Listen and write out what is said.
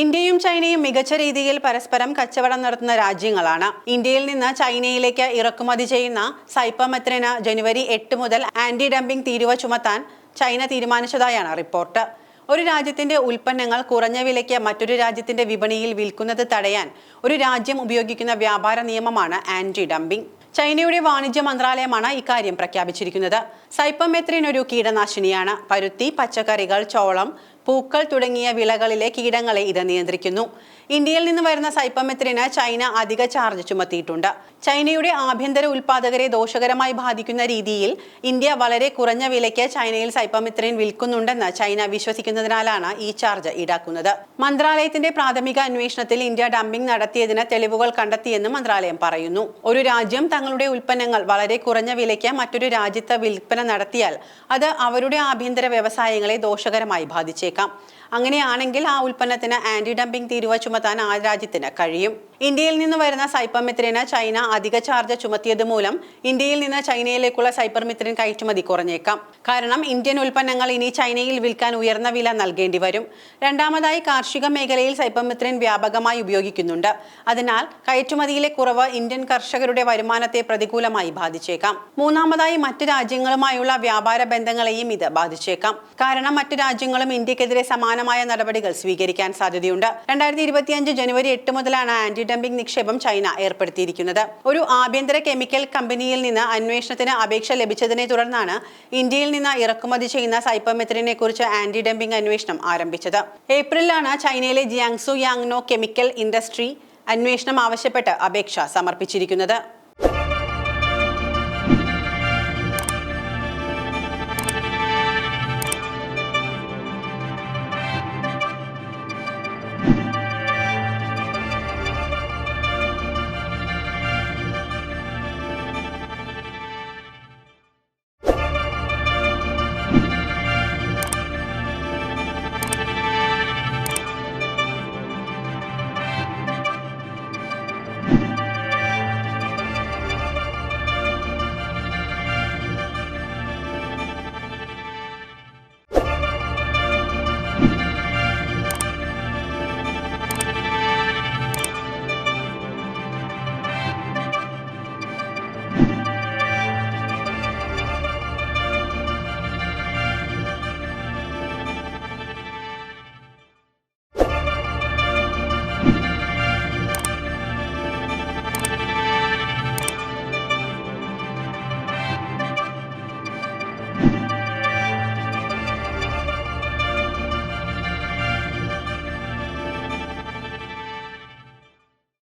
ഇന്ത്യയും ചൈനയും മികച്ച രീതിയിൽ പരസ്പരം കച്ചവടം നടത്തുന്ന രാജ്യങ്ങളാണ്. ഇന്ത്യയിൽ നിന്ന് ചൈനയിലേക്ക് ഇറക്കുമതി ചെയ്യുന്ന സൈപ്പമെത്രന് ജനുവരി എട്ട് മുതൽ ആന്റി ഡംപിംഗ് തീരുവ ചുമത്താൻ ചൈന തീരുമാനിച്ചതായാണ് റിപ്പോർട്ട്. ഒരു രാജ്യത്തിന്റെ ഉൽപ്പന്നങ്ങൾ കുറഞ്ഞ വിലയ്ക്ക് മറ്റൊരു രാജ്യത്തിന്റെ വിപണിയിൽ വിൽക്കുന്നത് തടയാൻ ഒരു രാജ്യം ഉപയോഗിക്കുന്ന വ്യാപാര നിയമമാണ് ആന്റി ഡംപിംഗ്. ചൈനയുടെ വാണിജ്യ മന്ത്രാലയമാണ് ഇക്കാര്യം പ്രഖ്യാപിച്ചിരിക്കുന്നത്. സൈപ്പമെത്രിൻ ഒരു കീടനാശിനിയാണ്. പരുത്തി പച്ചക്കറികൾ ചോളം പൂക്കൾ തുടങ്ങിയ വിളകളിലെ കീടങ്ങളെ ഇത് നിയന്ത്രിക്കുന്നു. ഇന്ത്യയിൽ നിന്ന് വരുന്ന സൈപ്പമെത്രിന് ചൈന അധിക ചാർജ് ചുമത്തിയിട്ടുണ്ട്. ചൈനയുടെ ആഭ്യന്തര ഉൽപാദകരെ ദോഷകരമായി ബാധിക്കുന്ന രീതിയിൽ ഇന്ത്യ വളരെ കുറഞ്ഞ വിലയ്ക്ക് ചൈനയിൽ സൈപ്പമെത്രിൻ വിൽക്കുന്നുണ്ടെന്ന് ചൈന വിശ്വസിക്കുന്നതിനാലാണ് ഈ ചാർജ് ഈടാക്കുന്നത്. മന്ത്രാലയത്തിന്റെ പ്രാഥമിക അന്വേഷണത്തിൽ ഇന്ത്യ ഡംപിംഗ് നടത്തിയതിന് തെളിവുകൾ കണ്ടെത്തിയെന്ന് മന്ത്രാലയം പറയുന്നു. ഒരു രാജ്യം തങ്ങളുടെ ഉൽപ്പന്നങ്ങൾ വളരെ കുറഞ്ഞ വിലയ്ക്ക് മറ്റൊരു രാജ്യത്ത് വിൽപ്പന നടത്തിയാൽ അത് അവരുടെ ആഭ്യന്തര വ്യവസായങ്ങളെ ദോഷകരമായി ബാധിച്ചേക്കാം. അങ്ങനെയാണെങ്കിൽ ആ ഉൽപ്പന്നത്തിന് ആന്റി ഡംപിംഗ് തീരുവ ചുമത്താൻ ആ രാജ്യത്തിന് കഴിയും. ഇന്ത്യയിൽ നിന്ന് വരുന്ന സൈപ്പർമിത്രിന് ചൈന അധിക ചാർജ് ചുമത്തിയത് മൂലം ഇന്ത്യയിൽ നിന്ന് ചൈനയിലേക്കുള്ള സൈപ്പർമിത്രൻ കയറ്റുമതി കുറഞ്ഞേക്കാം. കാരണം ഇന്ത്യൻ ഉൽപ്പന്നങ്ങൾ ഇനി ചൈനയിൽ വിൽക്കാൻ ഉയർന്ന വില നൽകേണ്ടി വരും. രണ്ടാമതായി കാർഷിക മേഖലയിൽ സൈപ്പർമിത്രിൻ വ്യാപകമായി ഉപയോഗിക്കുന്നുണ്ട്. അതിനാൽ കയറ്റുമതിയിലെ കുറവ് ഇന്ത്യൻ കർഷകരുടെ വരുമാനത്തെ പ്രതികൂലമായി ബാധിച്ചേക്കാം. മൂന്നാമതായി മറ്റ് രാജ്യങ്ങളുമായുള്ള വ്യാപാര ബന്ധങ്ങളെയും ഇത് ബാധിച്ചേക്കാം. കാരണം മറ്റു രാജ്യങ്ങളും ഇന്ത്യക്കെതിരെ സമാനമായ നടപടികൾ സ്വീകരിക്കാൻ സാധ്യതയുണ്ട്. രണ്ടായിരത്തി ഇരുപത്തിയഞ്ച് ജനുവരി എട്ട് മുതലാണ് ആന്റി ഡംപിംഗ് നിക്ഷേപം ചൈന ഏർപ്പെടുത്തിയിരിക്കുന്നത്. ഒരു ആഭ്യന്തര കെമിക്കൽ കമ്പനിയിൽ നിന്ന് അന്വേഷണത്തിന് അപേക്ഷ ലഭിച്ചതിനെ തുടർന്നാണ് ഇന്ത്യയിൽ നിന്ന് ഇറക്കുമതി ചെയ്യുന്ന സൈപ്പമെത്രിനെ കുറിച്ച് ആന്റി ഡംപിംഗ് അന്വേഷണം ആരംഭിച്ചത്. ഏപ്രിലാണ് ചൈനയിലെ ജിയാങ്സു യാങ്നോ കെമിക്കൽ ഇൻഡസ്ട്രി അന്വേഷണം ആവശ്യപ്പെട്ട് അപേക്ഷ സമർപ്പിച്ചിരിക്കുന്നത്.